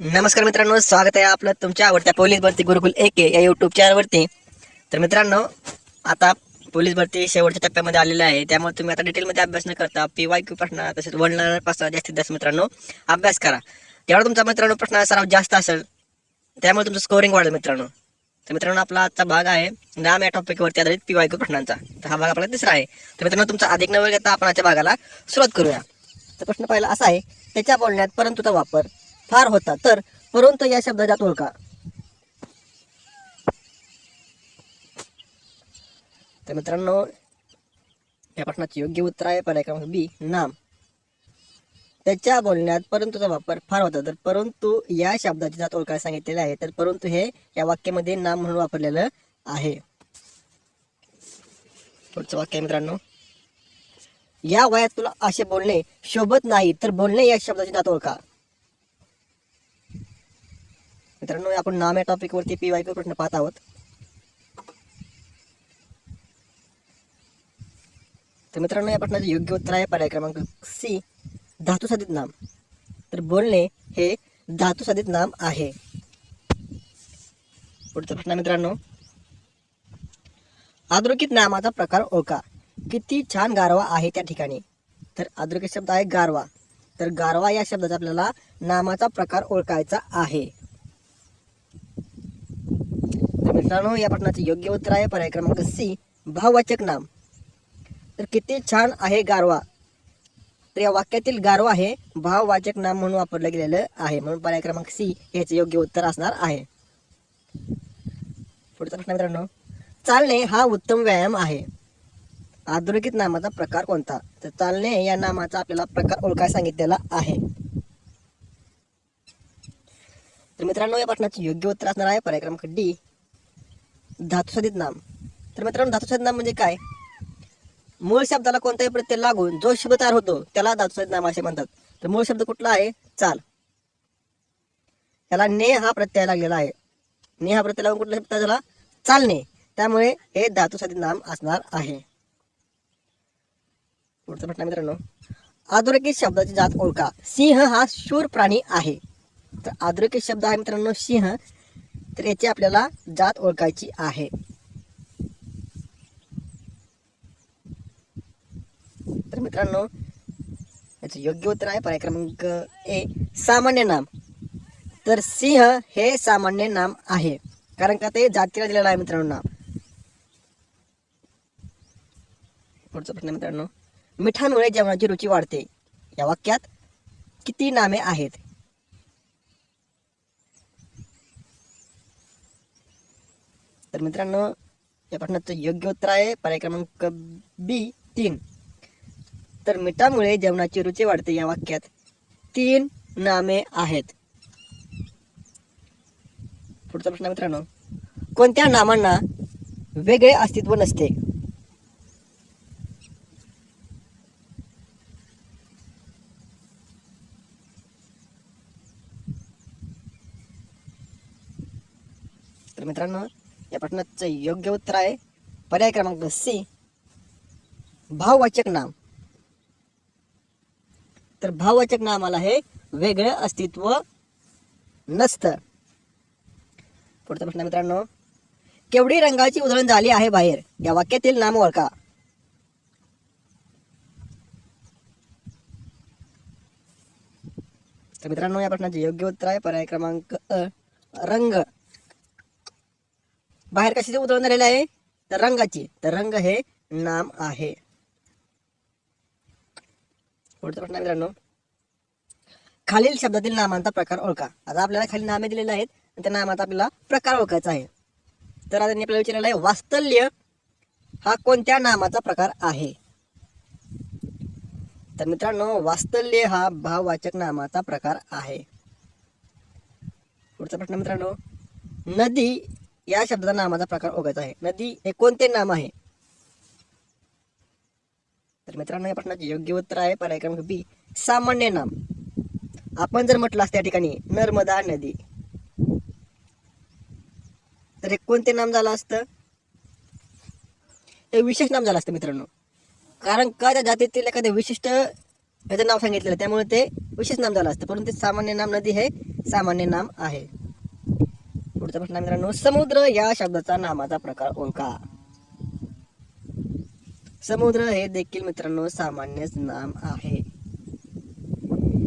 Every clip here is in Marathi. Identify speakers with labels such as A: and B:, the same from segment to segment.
A: नमस्कार मित्रांनो स्वागत आहे आपलं तुमच्या आवडत्या पोलीस भरती गुरुकुल एक या युट्यूब चॅनलवरती तर मित्रांनो आता पोलीस भरती शेवटच्या टप्प्यामध्ये आलेलं आहे. त्यामुळे तुम्ही आता डिटेलमध्ये अभ्यास न करता पी वाय क्यू प्रश्न तसेच वनलरपासून जास्तीत जास्त मित्रांनो अभ्यास करा. तेवढा तुमचा मित्रांनो प्रश्न सराव जास्त असेल त्यामुळे तुमचं स्कोरिंग वाढेल मित्रांनो. तर मित्रांनो आपला आजचा भाग आहे नाम या टॉपिकवरती आधारित पी वाय क्यू प्रश्नांचा. तर हा भाग आपला तिसरा आहे. तर मित्रांनो तुमचा अधिक नवल घेता आपण आजच्या भागाला सुरुवात करूया. तर प्रश्न पहिला असा आहे त्याच्या बोलण्यात परंतुचा वापर फार होता. तर परंतु या शब्दाचा ओळखा तर मित्रांनो या प्रश्नाचे योग्य उत्तर आहे पर्याय क्रमांक बी नाम. त्याच्या बोलण्यात परंतुचा वापर फार होता. तर परंतु या शब्दाची जात ओळखायला सांगितलेले आहे तर परंतु हे या वाक्यामध्ये नाम म्हणून वापरलेलं आहे. पुढचं वाक्य मित्रांनो. या वयात तुला असे बोलणे शोभत नाही तर बोलणे या शब्दाची जात ओळखा मित्रांनो आपण नाम या टॉपिक वरती पी वाय प्रश्न पाहत आहोत. तर मित्रांनो या प्रश्नाचे योग्य उत्तर आहे पर्याय क्रमांक सी धातू साधित नाम. तर बोलणे हे धातू साधित नाम आहे. पुढचा प्रश्न मित्रांनो. आद्रुकित नामाचा प्रकार ओळखा. किती छान गारवा आहे त्या ठिकाणी. तर आद्रुकित शब्द आहे गारवा. तर गारवा या शब्दाचा आपल्याला नामाचा प्रकार ओळखायचा आहे तर मित्रांनो या प्रश्नाचे योग्य उत्तर आहे. पर्याय क्रमांक सी भाववाचक नाम. तर किती छान आहे गारवा. तर या वाक्यातील गारवा हे भाववाचक नाम म्हणून वापरलं गेलेलं आहे. म्हणून पर्याय क्रमांक सी याचे योग्य उत्तर असणार आहे. पुढचा प्रश्न मित्रांनो चालणे हा उत्तम व्यायाम आहे. आधुनिकित नामाचा प्रकार कोणता? तर चालणे या नामाचा आपल्याला प्रकार ओळखाय सांगितलेला आहे. तर मित्रांनो या प्रश्नाचे योग्य उत्तर असणार आहे. पर्याय क्रमांक डी धातुसाधित नाम. तर मित्रांनो धातुसाधित नाम म्हणजे काय? मूळ शब्दाला कोणताही प्रत्यय लागून जो शब्द तयार होतो त्याला धातुसाधित नाम असे म्हणतात. तर मूळ शब्द कुठला आहे? चाल. त्याला ने हा प्रत्यय लागलेला आहे. ने हा प्रत्यय लागून कुठला शब्द झाला? चालणे. त्यामुळे हे धातुसाधित नाम असणार आहे. पुढचा प्रश्न मित्रांनो. आधुरेकित शब्दाची जात ओळखा. सिंह हा शूर प्राणी आहे. तर आधुरेकित शब्द आहे मित्रांनो सिंह. तर याची आपल्याला जात ओळखायची आहे. तर मित्रांनो याचं योग्य उत्तर आहे. पर्याय क्रमांक ए सामान्य नाम. तर सिंह हे सामान्य नाम आहे. कारण का ते जातीला दिलेलं आहे मित्रांनो. नाम पुढचा प्रश्न मित्रांनो. मिठामुळे जेवणाची रुची वाढते. या वाक्यात किती नामे आहेत? तर मित्रांनो या प्रश्नाचं योग्य उत्तर आहे पर्याय क्रमांक बी तीन. तर मिठामुळे जेवणाची रुची वाढते या वाक्यात. तीन नामे आहेत. पुढचा प्रश्न मित्रांनो कोणत्या नामांना वेगळे अस्तित्व नसते? तर मित्रांनो प्रश्नाचं योग्य उत्तर आहे. पर्याय क्रमांक सी. भाववाचक नाम. तर भाववाचक नामाला हे वेगळं अस्तित्व नसतं. पुढचा प्रश्न मित्रांनो केवढी रंगाची उधळण झाली आहे बाहेर? या वाक्यातील नाम ओळखा. तर मित्रांनो या प्रश्नाचे योग्य उत्तर आहे. पर्याय क्रमांक अ रंग. बाहेर कशाचे उदाहरण झालेलं आहे? तर रंगाची. तर रंग हे नाम आहे. पुढचा प्रश्न मित्रांनो. खालील शब्दातील नामांचा प्रकार ओळखा. आता आपल्याला खाली नामे दिलेले आहेत आणि त्या नामाचा आपल्याला प्रकार ओळखायचा आहे. तर आता आपल्याला विचारलेला आहे वास्तल्य हा कोणत्या नामाचा प्रकार आहे? तर मित्रांनो वास्तल्य हा भाववाचक नामाचा प्रकार आहे. पुढचा प्रश्न मित्रांनो. नदी या शब्दाचा नामाचा प्रकार ओळखायचा आहे. नदी हे कोणते नाम आहे? तर मित्रांनो या प्रश्नाचे योग्य उत्तर आहे पर्याय क्रमांक बी सामान्य नाम. आपण जर म्हटलं असतं त्या ठिकाणी नर्मदा नदी. तर हे कोणते नाम झालं असतं? हे विशेष नाम झालं असतं मित्रांनो. कारण का त्या जातीतील एखाद्या विशिष्ट ह्याचं नाव सांगितलेलं त्यामुळे ते विशेष नाम झालं असतं. परंतु ते सामान्य नाम नदी हे सामान्य नाम आहे. पुढचा प्रश्न मित्रांनो समुद्र या शब्दाचा नामाचा प्रकार ओळखा समुद्र हे देखील मित्रांनो सामान्यच नाम आहे.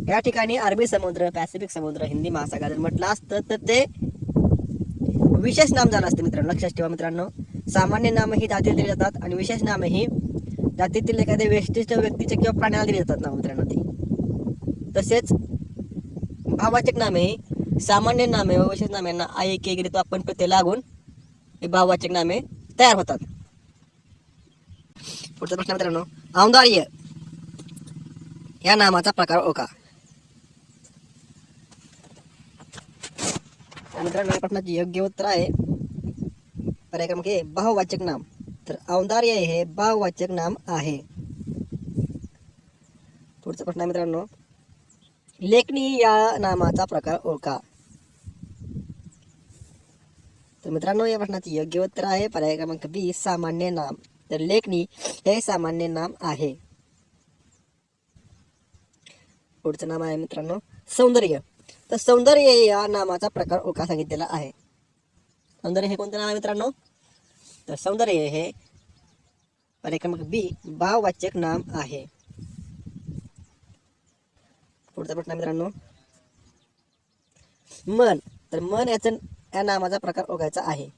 A: या ठिकाणी अरबी समुद्र पॅसिफिक समुद्र हिंदी महासागर जर म्हटलं असतं तर ते विशेष नाम झालं असतं मित्रांनो. लक्षात ठेवा मित्रांनो सामान्य नाम ही जातीला दिली जातात आणि विशेष नाम ही जातीतील एखाद्या विशिष्ट व्यक्तीचे किंवा प्राण्याला दिली जातात ना मित्रांनो ती. तसेच भावाचक नामे ही सामान्य नामे व विशेष नाम्यांना आय के गेले तो आपण प्रत्यय लागून हे भाववाचक नामे तयार होतात. पुढचा प्रश्न मित्रांनो औंदार्य या नामाचा प्रकार ओळखा. मित्रांनो या प्रश्नाचे योग्य उत्तर आहे पर्याय क्रमांक भाववाचक नाम. तर औंदार्य हे भाववाचक नाम आहे. पुढचा प्रश्न मित्रांनो लेखनी या नामाचा प्रकार ओळखा. तर मित्रांनो या प्रश्नाचे योग्य उत्तर आहे पर्याय क्रमांक बी सामान्य नाम तर लेखनी हे सामान्य नाम आहे. पुढचं नाम आहे मित्रांनो सौंदर्य. तर सौंदर्य या नामाचा प्रकार ओळखा सांगितलेला आहे. सौंदर्य हे कोणतं नाव आहे मित्रांनो? तर सौंदर्य हे पर्याय क्रमांक बी भाववाचक नाम आहे. पुढचा प्रश्न मित्रांनो मन. तर मन याचं या नामाचा प्रकार ओळखायचा आहे.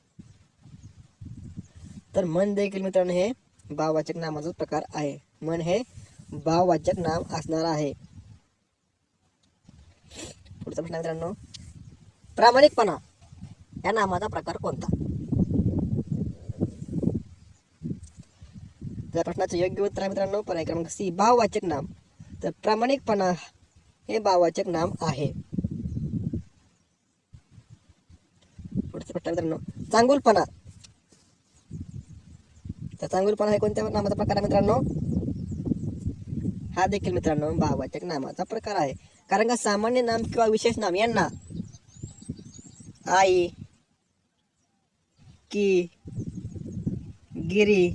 A: तर मन देखील मित्रांनो हे भाववाचक नामाचा प्रकार आहे. मन हे भाववाचक नाम असणार आहे. पुढचा प्रश्न मित्रांनो प्रामाणिकपणा या नामाचा प्रकार कोणता? त्या प्रश्नाचं योग्य उत्तर आहे मित्रांनो पर्याय क्रमांक सी भाववाचक नाम. तर प्रामाणिकपणा हे भाववाचक नाम आहे. मित्रांनो चांगुलपणा. तर चांगुलपणा हे कोणत्या नामाचा प्रकार आहे मित्रांनो? हा देखील मित्रांनो भाववाचक नामाचा प्रकार आहे. कारण का सामान्य नाम किंवा विशेष नाम यांना आई की गिरी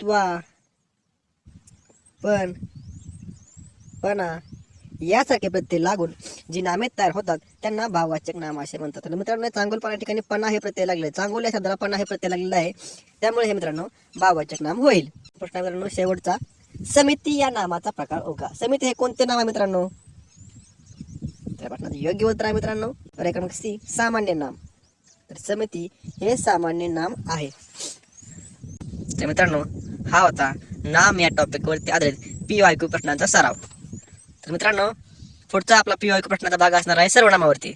A: त्वा पण पणा यासारखे प्रत्यय लागून जी नामे तयार होतात त्यांना भाववाचक नाम असे म्हणतात. तर मित्रांनो चांगुलपणा ठिकाणी पन्हा हे प्रत्यय लागले. चांगोल या शब्दाला पन्हा हे प्रत्यय लागलेला आहे. त्यामुळे हे मित्रांनो भाववाचक नाम होईल. प्रश्न मित्रांनो शेवटचा. समिती या नामाचा प्रकार ओळखा. समिती हे कोणते नाव आहे मित्रांनो? प्रश्नाचं योग्य उत्तर आहे मित्रांनो पर्याय क्रमांक सी सामान्य नाम. तर समिती हे सामान्य नाम आहे. तर मित्रांनो हा होता नाम या टॉपिकवरती आधारित पी वायकू प्रश्नांचा सराव. तर मित्रांनो पुढचा आपला पी प्रश्नाचा भाग असणार आहे सर्वनामावरती.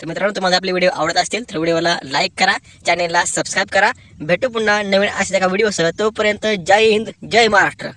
A: तर मित्रांनो तुम्हाला आपले व्हिडिओ आवडत असतील तर व्हिडिओला लाईक करा चॅनेलला सबस्क्राईब करा. भेटू पुन्हा नवीन अशा एका व्हिडिओसह तोपर्यंत जय हिंद जय महाराष्ट्र.